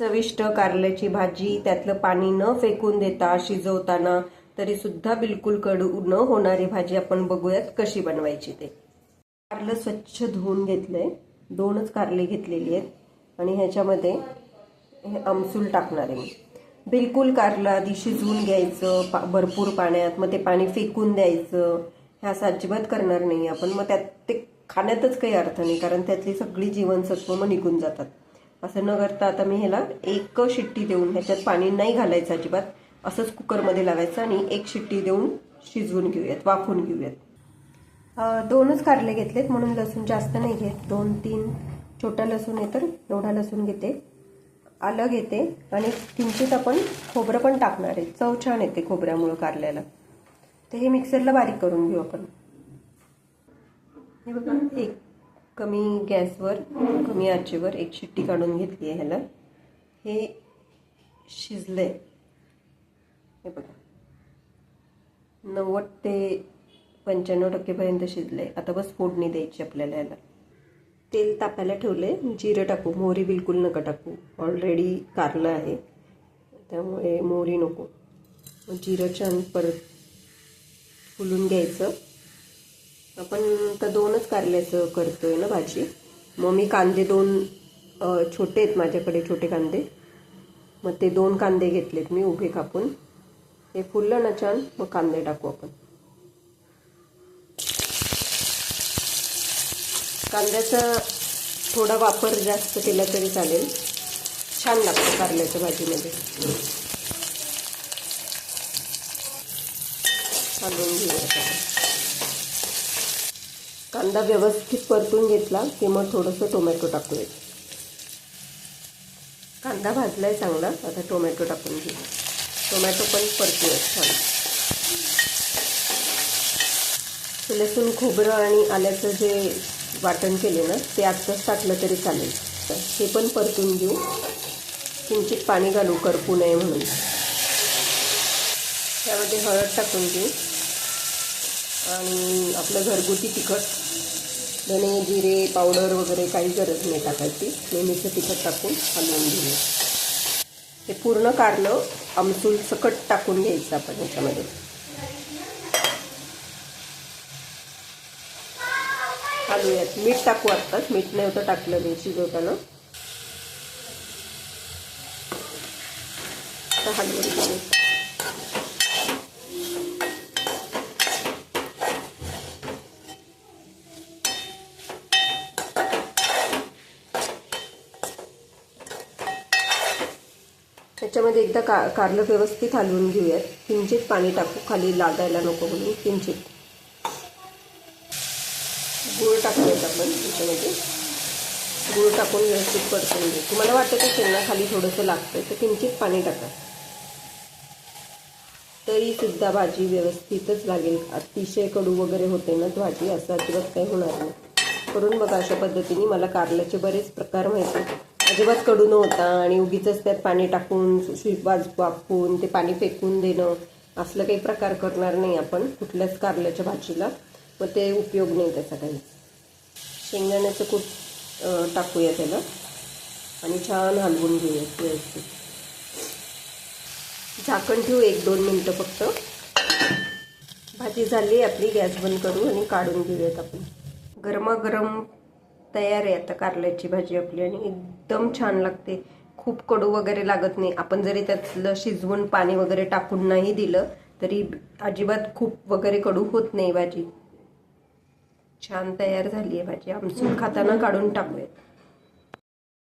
चविष्ट कारल्याची भाजी त्यातलं पाणी न फेकून देता शिजवताना तरी सुद्धा बिलकुल कडू न होणारी भाजी आपण बघूयात कशी बनवायची ते. कारलं स्वच्छ धुवून घेतलंय. दोनच कारले घेतलेली आहेत. आणि ह्याच्यामध्ये हे आमसूल टाकणार आहे मी. बिलकुल कारलं आधी शिजवून घ्यायचं पा भरपूर पाण्यात मग ते पाणी फेकून द्यायचं. ह्या असं अजिबात करणार नाही आपण. मग त्यात ते खाण्यातच काही अर्थ नाही कारण त्यातली सगळी जीवनसत्व मग निघून जातात. असं न करता आता मी ह्याला एक शिट्टी देऊन ह्याच्यात पाणी नाही घालायचं अजिबात. असंच कुकरमध्ये लावायचं आणि एक शिट्टी देऊन शिजवून घेऊयात वाफून घेऊयात. दोनच कारले घेतलेत म्हणून लसूण जास्त नाही घेत. दोन तीन छोटा लसूण आहे तर एवढा लसूण घेते. आलं घेते आणि किंचित आपण खोबरं पण टाकणार आहे. चव छान येते खोबऱ्यामुळं कारल्याला. तर हे मिक्सरला बारीक करून घेऊ आपण. हे बघा एक कमी गॅसवर कमी आचेवर एक शिट्टी काढून घेतली आहे ह्याला. हे शिजलंय. हे बघा. नव्वद ते पंच्याण्णव टक्केपर्यंत शिजले आता बस फोडणी द्यायची आपल्याला याला. तेल तापायला ठेवले जिरं टाकू. मोहरी बिलकुल नका टाकू. ऑलरेडी कारलं आहे. त्यामुळे मोहरी नको. जिरं छान परत फुलून घ्यायचं. आपण तर दोनच कारल्याचं करतोय ना भाजी. मग मी कांदे दोन छोटे आहेत माझ्याकडे छोटे कांदे. मग ते दोन कांदे घेतलेत मी उभे कापून. हे फुललं ना छान मग कांदे टाकू आपण. कांद्याचा थोडा वापर जास्त केला तरी चालेल. छान लागतं कारल्याच्या भाजीमध्ये. घालून घेऊया कांदा व्यवस्थित परतून घेतला की मग थोडंसं टोमॅटो टाकूया. कांदा भाजला आहे चांगला आता टोमॅटो टाकून घेऊ. टोमॅटो पण परतूया छान. लसूण खोबरं आणि आल्याचं जे वाटण केले ना ते आत्ताच टाकलं तरी चालेल. तर हे पण परतून घेऊ. किंचित पाणी घालू करपू नये म्हणून. त्यामध्ये हळद टाकून घेऊ. आणि आपलं घरगुती तिखट धणे जिरे पावडर वगैरे काही गरज नाही टाकायची. नेहमीचं तिखट टाकून हलवून घेऊ हे पूर्ण कारलं आमसूल सकट टाकून घ्यायचं आपण ह्याच्यामध्ये हलवूयात. मीठ टाकू आत्ताच. मीठ नव्हतं टाकलं मी शिजवताना. आता हलवून त्याच्यामध्ये एकदा का कारलं व्यवस्थित हलवून घेऊयात. किंचित पाणी टाकू खाली लागायला नको म्हणून किंचित. गूळ टाकूयात आपण त्याच्यामध्ये. गूळ टाकून व्यवस्थित परतून घेऊ. तुम्हाला वाटत असेल ना खाली थोडंसं लागतं तर किंचित पाणी टाका. तरीसुद्धा भाजी व्यवस्थितच लागेल. अतिशय कडू वगैरे होते ना भाजी असं अजिबात काही होणार नाही. करून बघा अशा पद्धतीने. मला कारल्याचे बरेच प्रकार माहिती आहेत. अजिबात कडू नव्हता आणि उगीच त्यात पाणी टाकून वाज वाफवून ते पाणी फेकून देणं असलं काही प्रकार करणार नाही आपण कुठल्याच कारल्याच्या भाजीला. मग ते उपयोग नाही त्याचा काही. शेंगदाण्याचं कूट टाकूया त्याला आणि छान हलवून घेऊया व्यवस्थित. झाकण ठेवू एक दोन मिनटं फक्त. भाजी झाली आपली गॅस बंद करू आणि काढून घेऊयात आपण. गरमागरम तयार आहे आता कारल्याची भाजी आपली आणि एकदम छान लागते. खूप कडू वगैरे लागत नाही. आपण जरी त्यातलं शिजवून पाणी वगैरे टाकून नाही दिलं तरी अजिबात खूप वगैरे कडू होत नाही भाजी. छान तयार झाली आहे भाजी. आमसूल खाताना काढून टाकूयात.